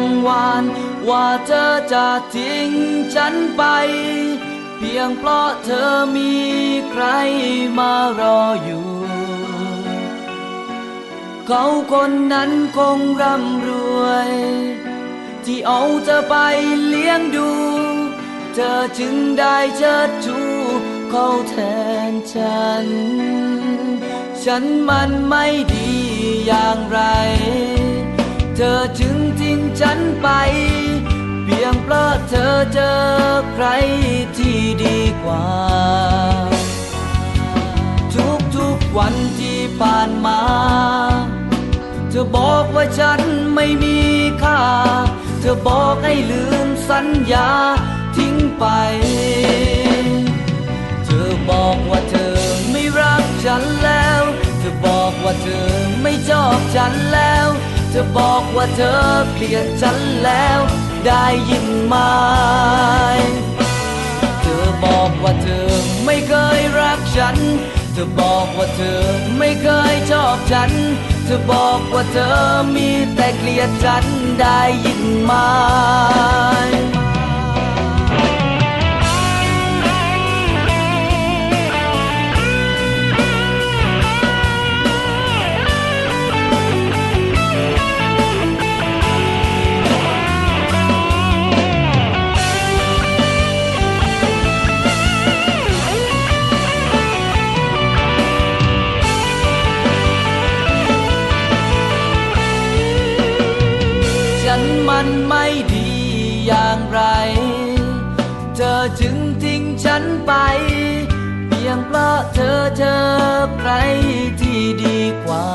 งวาน ว่าเธอจะทิ้งฉันไป เพียงเพราะเธอมีใครมารออยู่ เขาคนนั้นคงร่ำรวย ที่เอาเธอไปเลี้ยงดู เธอจึงได้เชิดชูเขาแทนฉัน ฉันมันไม่ดีอย่างไร เธอจึงทิ้งฉันไป เพียงเพราะเธอเจอใครที่ดีกว่า ทุกทุกวันที่ผ่านมา เธอบอกว่าฉันไม่มีค่า เธอบอกให้ลืมสัญญาทิ้งไป เธอบอกว่าเธอไม่รักฉันแล้ว เธอบอกว่าเธอไม่ชอบฉันแล้ว ธอบอกว่าเธอเปลียนฉันแล้วได้ยินไหม เธอบอกว่าเธอไม่เคยรักฉัน เธอบอกว่าเธอไม่เคยชอบฉัน เธอบอกว่าเธอมีแต่เกลียดฉันได้ยินไหม มันไม่ดีอย่างไร เธอจึงทิ้งฉันไป เพียงเพราะเธอเจอใครที่ดีกว่า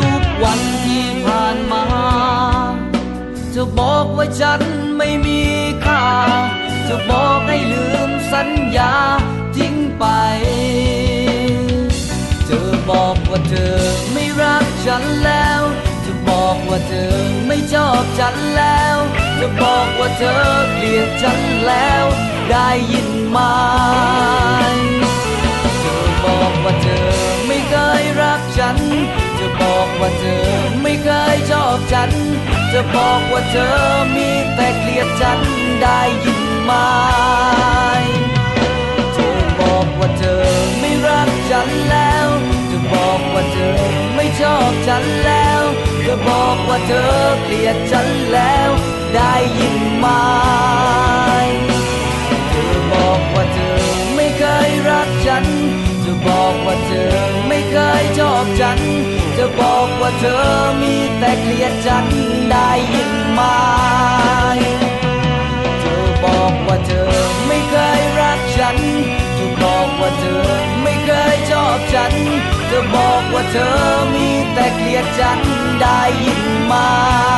ทุกๆวันที่ผ่านมา เธอบอกว่าฉันไม่มี อบฉันแล้วเธอบอกว่าเธอเกลียดฉันแล้ว ได้ยินไหมเธอบอกว่าเธอไม่เคยรักฉันเธอบอกว่าเธอไม่เคยชอบฉันเธอบอกว่าเธอมีแต่เกลียดฉันได้ยินไหมเธอบอกว่าเธอไม่รักฉันแล้วเธอบอกว่าเธอไม่ชอบฉันแล้ว บอกว่าเธอเกลียดฉันแล้วได้ยินไหมเธอบอกว่าเธอไม่เคยรักฉัน เธอบอกว่าเธอไม่เคยชอบฉัน เธอบอกว่าเธอมีแต่เกลียดฉันได้ยินไหมเธอบอกว่าเธอไม่เคยรักฉัน เธอบอกว่าเธอไม่เคยชอบฉัน เธอบอกว่าเธอมี แต่เกลียดจันได้ยินมา